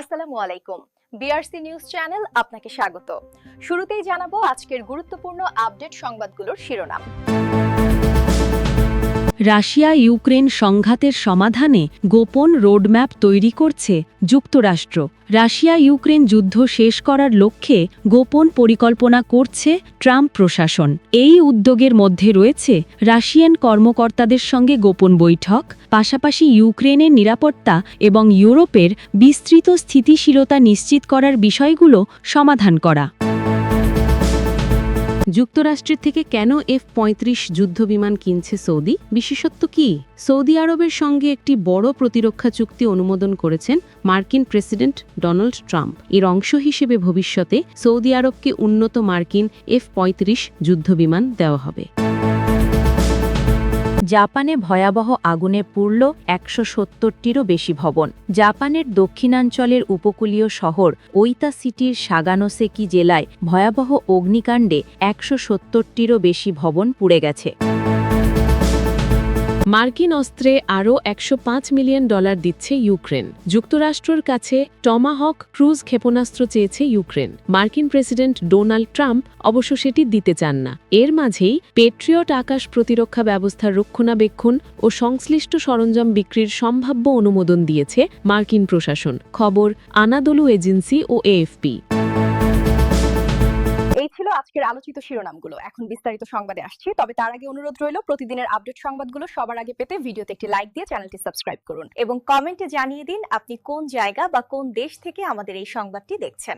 আসসালামু আলাইকুম। BRC news channel আপনাকে স্বাগত। শুরুতেই জানাব আজকের গুরুত্বপূর্ণ আপডেট সংবাদগুলোর শিরোনাম। রাশিয়া ইউক্রেন সংঘাতের সমাধানে গোপন রোডম্যাপ তৈরি করছে যুক্তরাষ্ট্র। রাশিয়া ইউক্রেন যুদ্ধ শেষ করার লক্ষ্যে গোপন পরিকল্পনা করছে ট্রাম্প প্রশাসন। এই উদ্যোগের মধ্যে রয়েছে রাশিয়ান কর্মকর্তাদের সঙ্গে গোপন বৈঠক, পাশাপাশি ইউক্রেনের নিরাপত্তা এবং ইউরোপের বিস্তৃত স্থিতিশীলতা নিশ্চিত করার বিষয়গুলো সমাধান করা। যুক্তরাষ্ট্রের থেকে কেন এফ পঁয়ত্রিশ যুদ্ধ বিমান কিনছে সৌদি? বিশেষত্ব কি? সৌদি আরবের সঙ্গে একটি বড় প্রতিরক্ষা চুক্তি অনুমোদন করেছেন মার্কিন প্রেসিডেন্ট ডোনাল্ড ট্রাম্প। এর অংশ হিসেবে ভবিষ্যতে সৌদি আরবকে উন্নত মার্কিন এফ পঁয়ত্রিশ যুদ্ধ বিমান দেওয়া হবে। জাপানে ভয়াবহ আগুনে পুড়ল একশো সত্তরটিরও বেশি ভবন। জাপানের দক্ষিণাঞ্চলের উপকূলীয় শহর ওইতা সিটির সাগানোসেকি জেলায় ভয়াবহ অগ্নিকাণ্ডে একশো সত্তরটিরও বেশি ভবন পুড়ে গেছে। মার্কিন অস্ত্রে আরও একশো পাঁচ মিলিয়ন ডলার দিচ্ছে ইউক্রেন। যুক্তরাষ্ট্রের কাছে টমাহক ক্রুজ ক্ষেপণাস্ত্র চেয়েছে ইউক্রেন। মার্কিন প্রেসিডেন্ট ডোনাল্ড ট্রাম্প অবশ্য সেটি দিতে চান না। এর মাঝেই পেট্রিয়ট আকাশ প্রতিরক্ষা ব্যবস্থার রক্ষণাবেক্ষণ ও সংশ্লিষ্ট সরঞ্জাম বিক্রির সম্ভাব্য অনুমোদন দিয়েছে মার্কিন প্রশাসন। খবর আনাদলু এজেন্সি ও এএফপি। আজকের আলোচিত শিরোনামগুলো। এখন বিস্তারিত সংবাদে আসছি। তবে তার আগে অনুরোধ রইল, প্রতিদিনের আপডেট সংবাদগুলো সবার আগে পেতে ভিডিওতে একটি লাইক দিয়ে চ্যানেলটি সাবস্ক্রাইব করুন এবং কমেন্টে জানিয়ে দিন আপনি কোন জায়গা বা কোন দেশ থেকে আমাদের এই সংবাদটি দেখছেন।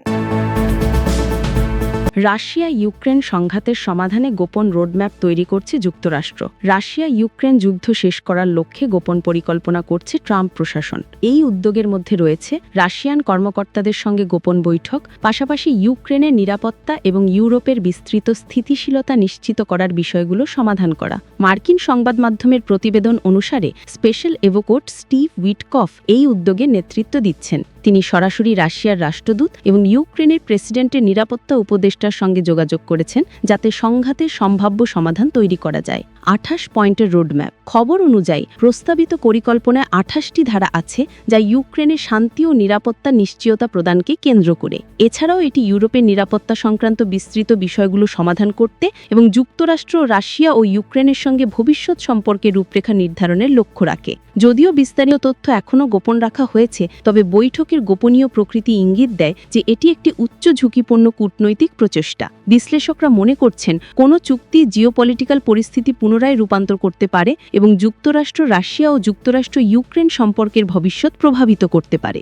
রাশিয়া ইউক্রেন সংঘাতের সমাধানে গোপন রোডম্যাপ তৈরি করছে যুক্তরাষ্ট্র। রাশিয়া ইউক্রেন যুদ্ধ শেষ করার লক্ষ্যে গোপন পরিকল্পনা করছে ট্রাম্প প্রশাসন। এই উদ্যোগের মধ্যে রয়েছে রাশিয়ান কর্মকর্তাদের সঙ্গে গোপন বৈঠক, পাশাপাশি ইউক্রেনের নিরাপত্তা এবং ইউরোপের বিস্তৃত স্থিতিশীলতা নিশ্চিত করার বিষয়গুলো সমাধান করা। মার্কিন সংবাদ মাধ্যমের প্রতিবেদন অনুসারে স্পেশাল এভোকোট স্টিভ উইটকফ এই উদ্যোগে নেতৃত্ব দিচ্ছেন। তিনি সরাসরি রাশিয়ার রাষ্ট্রদূত এবং ইউক্রেনের প্রেসিডেন্টের নিরাপত্তা উপদেষ্টার সঙ্গে যোগাযোগ করেছেন, যাতে সংঘাতের সম্ভাব্য সমাধান তৈরি করা যায়। আঠাশ পয়েন্টের রোডম্যাপ। খবর অনুযায়ী, প্রস্তাবিত পরিকল্পনায় আঠাশটি ধারা আছে যা ইউক্রেনের শান্তি ও নিরাপত্তা নিশ্চয়তা প্রদানকে কেন্দ্র করে। এছাড়াও এটি ইউরোপের নিরাপত্তা সংক্রান্ত বিস্তৃত বিষয়গুলো সমাধান করতে এবং যুক্তরাষ্ট্র, রাশিয়া ও ইউক্রেনের সঙ্গে ভবিষ্যৎ সম্পর্কে রূপরেখা নির্ধারণের লক্ষ্য রাখে। যদিও বিস্তারিত তথ্য এখনও গোপন রাখা হয়েছে, তবে বৈঠকের গোপনীয় প্রকৃতি ইঙ্গিত দেয় যে এটি একটি উচ্চ ঝুঁকিপূর্ণ কূটনৈতিক প্রচেষ্টা। বিশ্লেষকরা মনে করছেন, কোনো চুক্তি জিওপলিটিক্যাল পরিস্থিতি পুনরায় রূপান্তর করতে পারে এবং যুক্তরাষ্ট্র রাশিয়া ও যুক্তরাষ্ট্র ইউক্রেন সম্পর্কের ভবিষ্যৎ প্রভাবিত করতে পারে।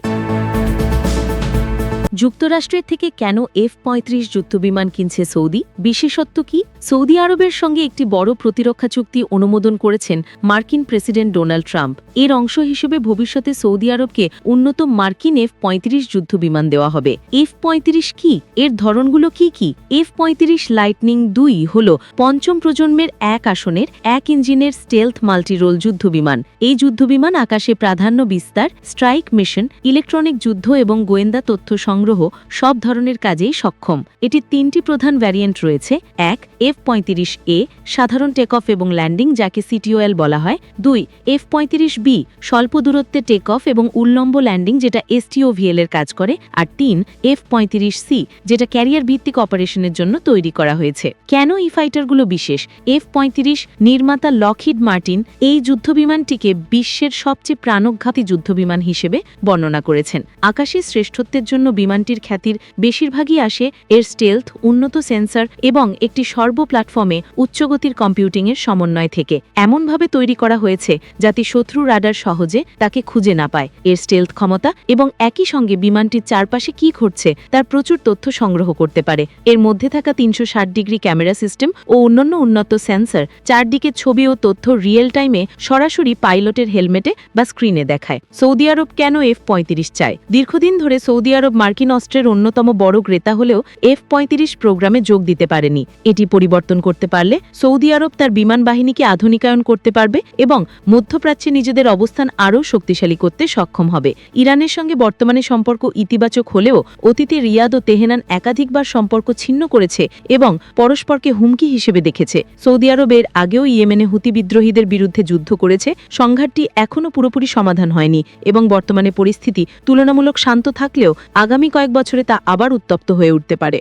যুক্তরাষ্ট্রের থেকে কেন এফ পঁয়ত্রিশ যুদ্ধবিমান কিনছে সৌদি? বিশেষত্ব কি? সৌদি আরবের সঙ্গে একটি বড় প্রতিরক্ষা চুক্তি অনুমোদন করেছেন মার্কিন প্রেসিডেন্ট ডোনাল্ড ট্রাম্প। এর অংশ হিসেবে ভবিষ্যতে সৌদি আরবকে উন্নত মার্কিন এফ পঁয়ত্রিশ যুদ্ধবিমান দেওয়া হবে। এফ পঁয়ত্রিশ কি? এর ধরনগুলো কি কি? এফ পঁয়ত্রিশ লাইটনিং দুই হল পঞ্চম প্রজন্মের এক আসনের এক ইঞ্জিনের স্টেলথ মাল্টিরোল যুদ্ধবিমান। এই যুদ্ধবিমান আকাশে প্রাধান্য বিস্তার স্ট্রাইক মিশন ইলেকট্রনিক যুদ্ধ এবং গোয়েন্দা তথ্য সংগ্রহ সব ধরনের কাজেই সক্ষম। এটির তিনটি প্রধান ভ্যারিয়েন্ট রয়েছে। এক এফ পঁয়ত্রিশ এ সাধারণ টেক অফ এবং ল্যান্ডিং যাকে সিটিওএল বলা হয়। দুই এফ পঁয়ত্রিশ বি স্বল্প দূরত্বে টেক অফ এবং উল্লম্ব ল্যান্ডিং যেটা এসটিওভিএল এর কাজ করে। আর তিন এফ পঁয়ত্রিশ সি যেটা ক্যারিয়ার ভিত্তিক অপারেশনের জন্য তৈরি করা হয়েছে। কেন এই ফাইটারগুলো বিশেষ? এফ পঁয়ত্রিশ, নির্মাতা লকহিড মার্টিন এই যুদ্ধবিমানটিকে বিশ্বের সবচেয়ে প্রাণঘাতী যুদ্ধবিমান হিসেবে বর্ণনা করেছেন। আকাশে শ্রেষ্ঠত্বের জন্য বিমানটির খ্যাতির বেশিরভাগই আসে এর স্টেলথ উন্নত সেন্সর এবং একটি সর্ব প্ল্যাটফর্মে উচ্চগতির কম্পিউটিংয়ের সমন্বয় থেকে। এমনভাবে তৈরি করা হয়েছে যাতে শত্রু রাডার সহজে তাকে খুঁজে না পায়। এর স্টেলথ ক্ষমতা এবং একই সঙ্গে বিমানটির চারপাশে কি ঘটছে তার প্রচুর তথ্য সংগ্রহ করতে পারে। এর মধ্যে থাকা তিনশো ষাট ডিগ্রি ক্যামেরা সিস্টেম ও অন্যান্য উন্নত সেন্সর চারদিকে ছবি ও তথ্য রিয়েল টাইমে সরাসরি পাইলটের হেলমেটে বা স্ক্রিনে দেখায়। সৌদি আরব কেন এফ পঁয়ত্রিশ চায়? দীর্ঘদিন ধরে সৌদি আরব মার্কিন মার্কিন অস্ত্রের অন্যতম বড় ক্রেতা হলেও এফ পঁয়ত্রিশ প্রোগ্রামে যোগ দিতে পারেনি। এটি পরিবর্তন করতে পারলে সৌদি আরব তার বিমান বাহিনীকে আধুনিকায়ন করতে পারবে এবং মধ্যপ্রাচ্যে নিজেদের অবস্থান আরও শক্তিশালী করতে সক্ষম হবে। ইরানের সঙ্গে বর্তমানে সম্পর্ক ইতিবাচক হলেও অতীতে রিয়াদ ও তেহরান একাধিকবার সম্পর্ক ছিন্ন করেছে এবং পরস্পরকে হুমকি হিসেবে দেখেছে। সৌদি আরবের আগেও ইয়েমেনে হুতি বিদ্রোহীদের বিরুদ্ধে যুদ্ধ করেছে। সংঘাতটি এখনও পুরোপুরি সমাধান হয়নি এবং বর্তমানে পরিস্থিতি তুলনামূলক শান্ত থাকলেও আগামী কয়েক বছরে তা আবার উত্তপ্ত হয়ে উঠতে পারে।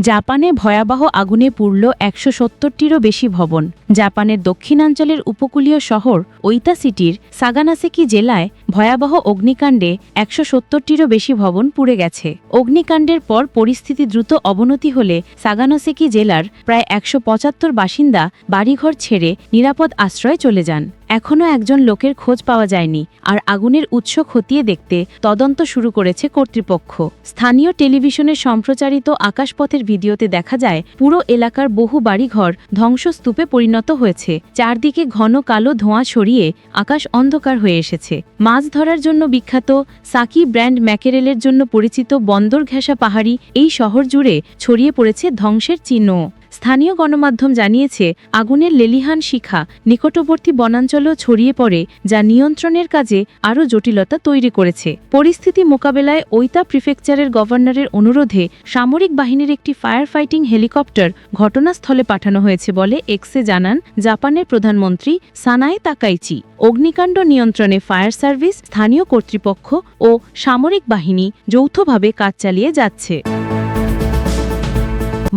জাপানে ভয়াবহ আগুনে পুড়ল একশো সত্তরটিরও বেশি ভবন। জাপানের দক্ষিণাঞ্চলের উপকূলীয় শহর ওইতা সিটির সাগানাসেকি জেলায় ভয়াবহ অগ্নিকাণ্ডে একশো সত্তরটিরও বেশি ভবন পুড়ে গেছে। অগ্নিকাণ্ডের পর পরিস্থিতি দ্রুত অবনতি হলে সাগানোসেকি জেলার প্রায় একশো পঁচাত্তর বাসিন্দা বাড়িঘর ছেড়ে নিরাপদ আশ্রয়ে চলে যান। এখনও একজন লোকের খোঁজ পাওয়া যায়নি আর আগুনের উৎস খতিয়ে দেখতে তদন্ত শুরু করেছে কর্তৃপক্ষ। স্থানীয় টেলিভিশনে সম্প্রচারিত আকাশপথের ভিডিওতে দেখা যায়, পুরো এলাকার বহু বাড়িঘর ধ্বংসস্তূপে পরিণত হয়েছে। চারদিকে ঘন কালো ধোঁয়া ছড়িয়ে আকাশ অন্ধকার হয়ে এসেছে। মাছ ধরার জন্য বিখ্যাত সাকি ব্র্যান্ড ম্যাকেরেলের জন্য পরিচিত বন্দর ঘেঁষা পাহাড়ি এই শহর জুড়ে ছড়িয়ে পড়েছে ধ্বংসের চিহ্ন। স্থানীয় গণমাধ্যম জানিয়েছে, আগুনের লেলিহান শিখা নিকটবর্তী বনাঞ্চলেও ছড়িয়ে পড়ে, যা নিয়ন্ত্রণের কাজে আরও জটিলতা তৈরি করেছে। পরিস্থিতি মোকাবেলায় ওইতা প্রিফেকচারের গভর্নরের অনুরোধে সামরিক বাহিনীর একটি ফায়ার ফাইটিং হেলিকপ্টার ঘটনাস্থলে পাঠানো হয়েছে বলে এক্সে জানান জাপানের প্রধানমন্ত্রী সানায় তাকাইচি। অগ্নিকাণ্ড নিয়ন্ত্রণে ফায়ার সার্ভিস, স্থানীয় কর্তৃপক্ষ ও সামরিক বাহিনী যৌথভাবে কাজ চালিয়ে যাচ্ছে।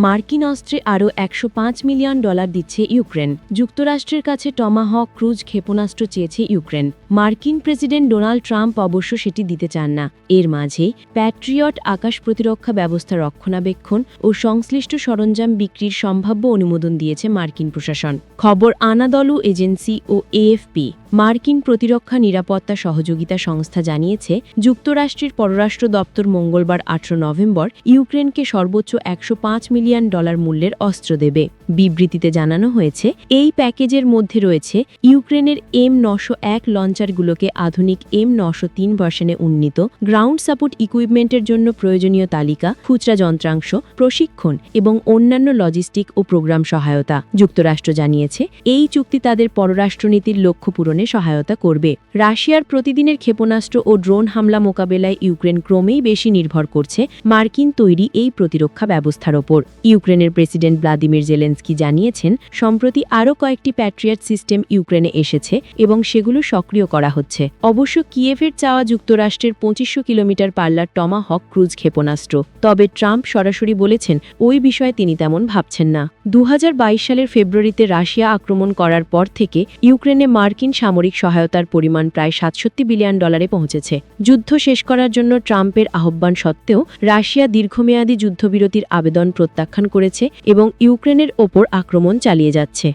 মার্কিন অস্ত্রে আরও একশো পাঁচ মিলিয়ন ডলার দিচ্ছে ইউক্রেন। যুক্তরাষ্ট্রের কাছে টমাহক ক্রুজ ক্ষেপণাস্ত্র চেয়েছে ইউক্রেন। মার্কিন প্রেসিডেন্ট ডোনাল্ড ট্রাম্প অবশ্য সেটি দিতে চান না। এর মাঝে প্যাট্রিয়ট আকাশ প্রতিরক্ষা ব্যবস্থা রক্ষণাবেক্ষণ ও সংশ্লিষ্ট সরঞ্জাম বিক্রির সম্ভাব্য অনুমোদন দিয়েছে মার্কিন প্রশাসন। খবর আনাদলু এজেন্সি ও এএফপি। মার্কিন প্রতিরক্ষা নিরাপত্তা সহযোগিতা সংস্থা জানিয়েছে, যুক্তরাষ্ট্রের পররাষ্ট্র দপ্তর মঙ্গলবার আঠারো নভেম্বর ইউক্রেনকে সর্বোচ্চ একশো পাঁচ মিলিয়ন ডলার মূল্যের অস্ত্র দেবে। বিবৃতিতে জানানো হয়েছে, এই প্যাকেজের মধ্যে রয়েছে ইউক্রেনের এম নশো এক লঞ্চারগুলোকে আধুনিক এম নশো তিন ভার্সনে উন্নীত, গ্রাউন্ড সাপোর্ট ইকুইপমেন্টের জন্য প্রয়োজনীয় তালিকা, খুচরা যন্ত্রাংশ, প্রশিক্ষণ এবং অন্যান্য লজিস্টিক ও প্রোগ্রাম সহায়তা। যুক্তরাষ্ট্র জানিয়েছে, এই চুক্তি তাদের পররাষ্ট্রনীতির লক্ষ্য পূরণে সহায়তা করবে। রাশিয়ার প্রতিদিনের ক্ষেপণাস্ত্র ও ড্রোন হামলা মোকাবেলায় ইউক্রেন ক্রমেই বেশি নির্ভর করছে মার্কিন তৈরি এই প্রতিরক্ষা ব্যবস্থার ওপর। ইউক্রেনের প্রেসিডেন্ট ভ্লাদিমির জেলেন্সকি জানিয়েছেন, সম্প্রতি আরও কয়েকটি প্যাট্রিয়ট সিস্টেম ইউক্রেনে এসেছে এবং সেগুলো সক্রিয় করা হচ্ছে। অবশ্য কিয়েভের চাওয়া যুক্তরাষ্ট্রের পঁচিশশো কিলোমিটার পাল্লার টমাহক ক্রুজ ক্ষেপণাস্ত্র। তবে ট্রাম্প সরাসরি বলেছেন, ওই বিষয়ে তিনি তেমন ভাবছেন না। দু হাজার বাইশ সালের ফেব্রুয়ারিতে রাশিয়া আক্রমণ করার পর থেকে ইউক্রেনে মার্কিন সামরিক সহায়তার পরিমাণ প্রায় সাতষট্টি বিলিয়ন ডলারে পৌঁছেছে। যুদ্ধ শেষ করার জন্য ট্রাম্পের আহ্বান সত্ত্বেও রাশিয়া দীর্ঘমেয়াদী যুদ্ধবিরতির আবেদন প্রত্যাখ্যান করেছে এবং ইউক্রেনের ওপর আক্রমণ চালিয়ে যাচ্ছে।